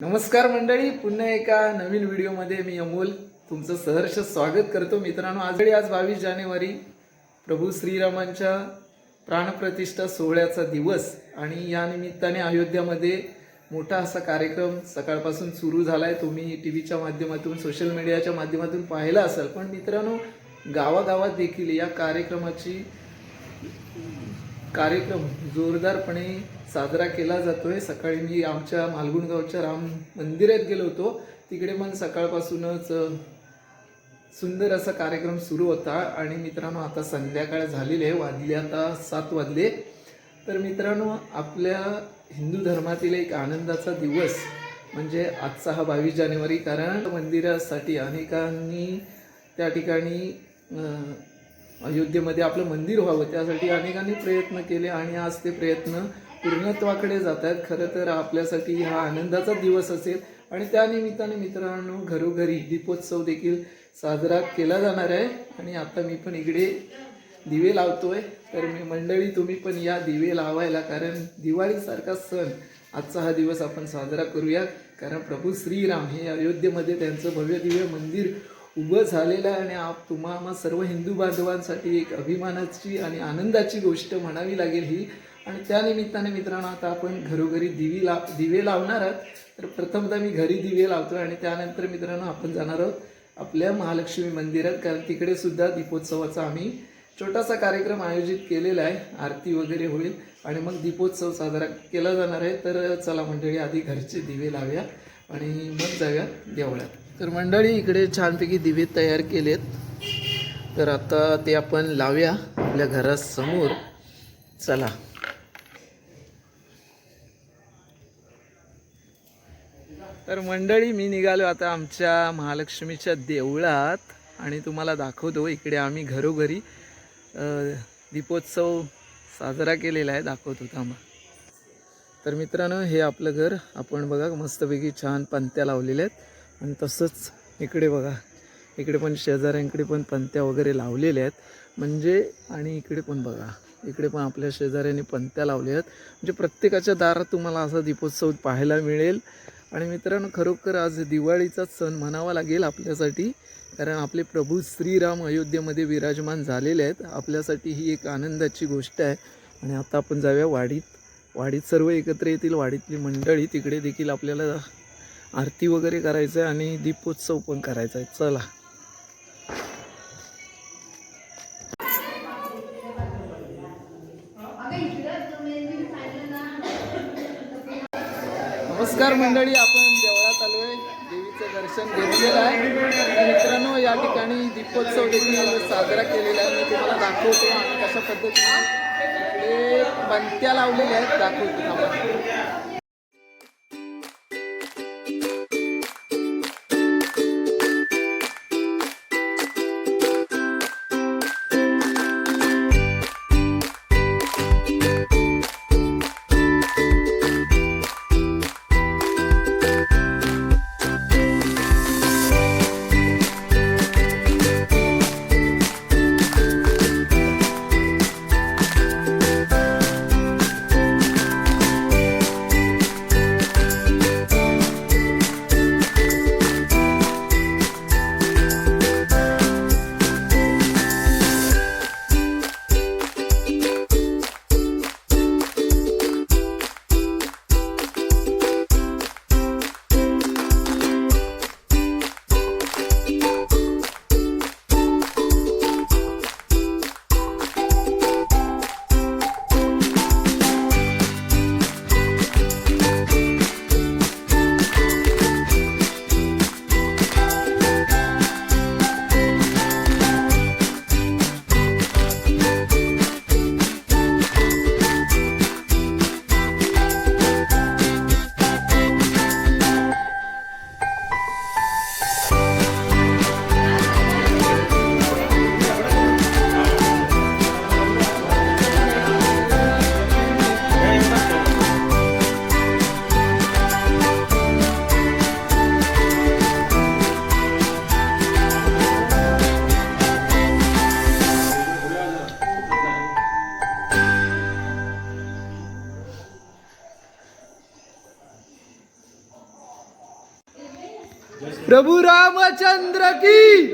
नमस्कार मंडळी पुन्हा एका नवीन व्हिडिओमध्ये मी अमोल. तुमचं सहर्ष स्वागत करतो मित्रांनो. आज आज बावीस जानेवारी प्रभू श्रीरामांच्या प्राणप्रतिष्ठा सोहळ्याचा दिवस आणि या निमित्ताने अयोध्यामध्ये मोठा असा कार्यक्रम सकाळपासून सुरू झाला आहे तुम्ही टी व्हीच्या माध्यमातून सोशल मीडियाच्या माध्यमातून पाहिला असाल. पण मित्रांनो गावागावात देखील या कार्यक्रमाची कार्यक्रम जोरदारपणे साजरा केला जातोय. सकाळी मी आमच्या मालगुणगावच्या राम मंदिरात गेलो होतो. तिकडे पण सकाळपासूनच सुंदर असा कार्यक्रम सुरू होता. आणि मित्रांनो आता संध्याकाळ झालेली आहे. वाजले आता सात वाजले. तर मित्रांनो आपल्या हिंदू धर्मातील एक आनंदाचा दिवस म्हणजे आजचा हा बावीस जानेवारी. कारण मंदिरासाठी अनेकांनी त्या ठिकाणी अयोध्येमध्ये आपलं मंदिर व्हावं त्यासाठी अनेकांनी प्रयत्न केले आणि आज ते प्रयत्न पूर्णत्वाकडे जात आहेत. खरं तर आपल्यासाठी हा आनंदाचा दिवस असेल. आणि त्यानिमित्ताने मित्रांनो घरोघरी दीपोत्सव देखील साजरा केला जाणार आहे. आणि आता मी पण इकडे दिवे लावतोय. तर मी मंडळी तुम्ही पण या दिवे लावायला कारण दिवाळीसारखा सण आजचा हा दिवस आपण साजरा करूया कारण प्रभू श्रीराम हे अयोध्येमध्ये त्यांचं भव्य दिव्य मंदिर उभं झालेलं आहे आणि आप तुम्हा सर्व हिंदू बांधवांसाठी एक अभिमानाची आणि आनंदाची गोष्ट म्हणावी लागेल ही. आणि त्या निमित्ताने मित्रांनो आता आपण घरोघरी दिवी ला दिवे लावणार आहात. तर प्रथमतः मी घरी दिवे लावतो आणि त्यानंतर मित्रांनो आपण जाणार आहोत आपल्या महालक्ष्मी मंदिरात. कारण तिकडे सुद्धा दीपोत्सवाचा आम्ही छोटासा कार्यक्रम आयोजित केलेला आहे. आरती वगैरे होईल आणि मग दीपोत्सव साजरा केला जाणार आहे. तर चला मंडळी आधी घरचे दिवे लावूया आणि मग जाऊया देवळात. तर मंडळी इकडे छानपैकी दिवे तयार केलेत. तर आता ते आपण लावूया आपल्या घरासमोर. चला. तर मंडळी मी निघालो आता आमच्या महालक्ष्मीच्या देवळात आणि तुम्हाला दाखवतो इकडे आम्ही घरोघरी दीपोत्सव साजरा केलेला आहे. दाखवतो थांबा. तर मित्रांनो हे आपलं घर. आपण बघा मस्तपैकी छान पंत्या लावलेल्या आहेत. आणि तसंच इकडे बघा इकडे पण शेजाऱ्यांकडे पण पंत्या वगैरे लावलेल्या आहेत. म्हणजे आणि इकडे पण बघा इकडे पण आपल्या शेजाऱ्यांनी पंत्या लावल्या आहेत. म्हणजे प्रत्येकाच्या दारात तुम्हाला असा दीपोत्सव पाहायला मिळेल. आणि मित्रांनो खरोखर आज दिवाळीचाच सण म्हणावा लागेल आपल्यासाठी. कारण आपले प्रभू श्रीराम अयोध्येमध्ये विराजमान झालेले आहेत. आपल्यासाठी ही एक आनंदाची गोष्ट आहे. आणि आता आपण जाऊया वाडीत. वाडीत सर्व एकत्र येतील. वाडीतली मंडळी तिकडे देखील आपल्याला आरती वगैरे करायचं आहे आणि दीपोत्सव पण करायचा आहे चला. नमस्कार मंडळी आपण देवळात आलोय. देवीचं दर्शन घेतलेलं आहे. मित्रांनो या ठिकाणी दीपोत्सव देखील साजरा केलेला आहे. मी तुम्हाला दाखवतो आणि कशा पद्धतीने. इकडे पंत्या लावलेल्या आहेत. दाखवतो प्रभू रामचंद्र की।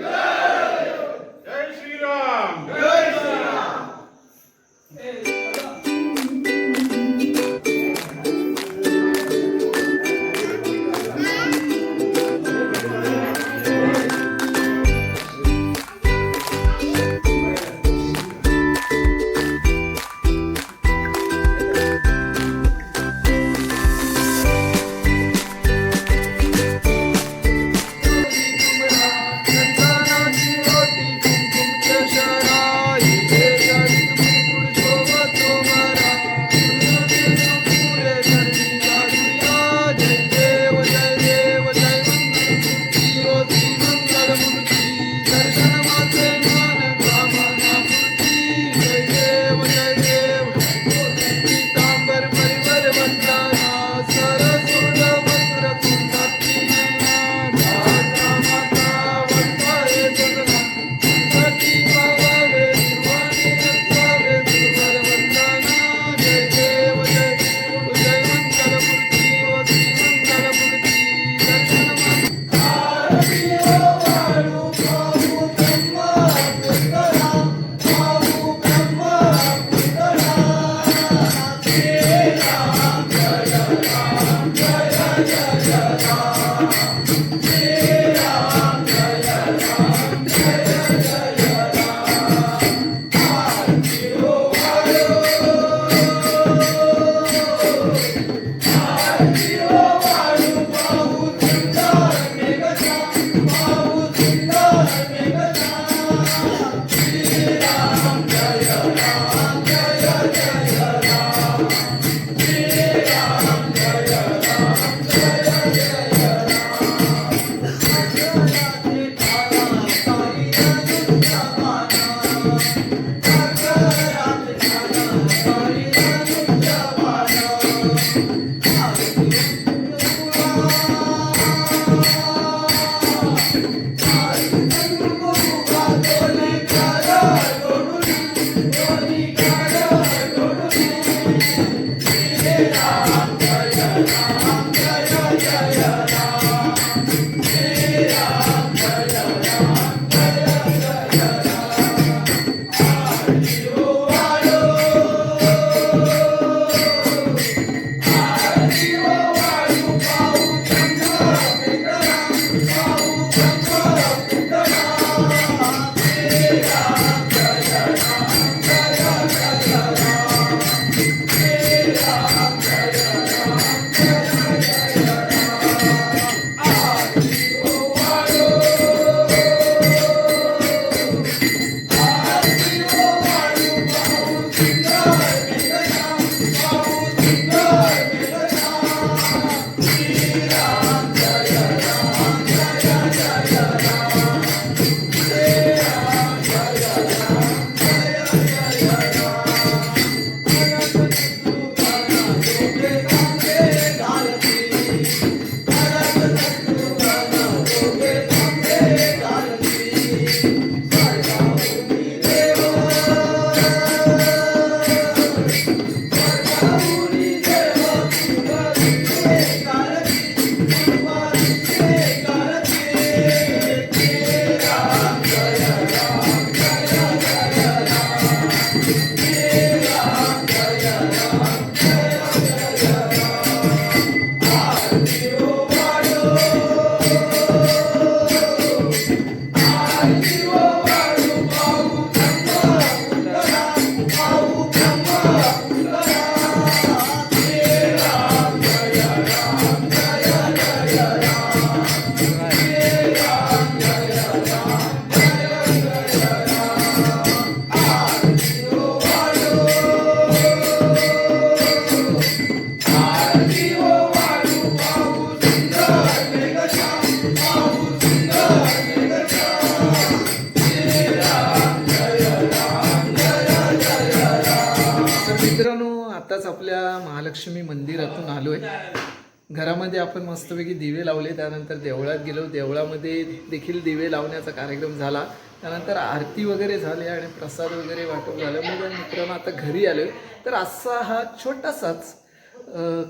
आलो आहे घरामध्ये आपण मस्तपैकी दिवे लावले त्यानंतर देवळात गेलो. देवळामध्ये देखील दिवे लावण्याचा कार्यक्रम झाला. त्यानंतर आरती वगैरे झाली आणि प्रसाद वगैरे वाटप झालं. मग मित्रांनो आता घरी आलो तर असा हा छोटासाच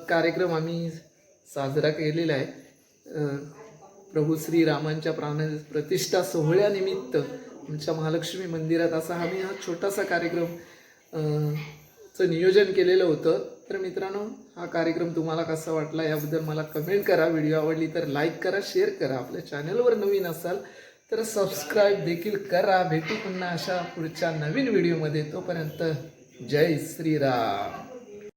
कार्यक्रम आम्ही साजरा केलेला आहे. प्रभू श्रीरामांच्या प्राण प्रतिष्ठा सोहळ्यानिमित्त आमच्या महालक्ष्मी मंदिरात असा आम्ही हा छोटासा कार्यक्रम चं नियोजन केलेलं होतं. तर मित्रांनो हा कार्यक्रम तुम्हाला कसा वाटला याबद्दल मला कमेंट करा. व्हिडिओ आवडली तर लाईक करा शेअर करा. आपल्या चॅनलवर नवीन असाल तर सबस्क्राईब देखील करा. भेटू पुन्हा अशा पुढच्या नवीन व्हिडिओमध्ये तोपर्यंत जय श्रीराम.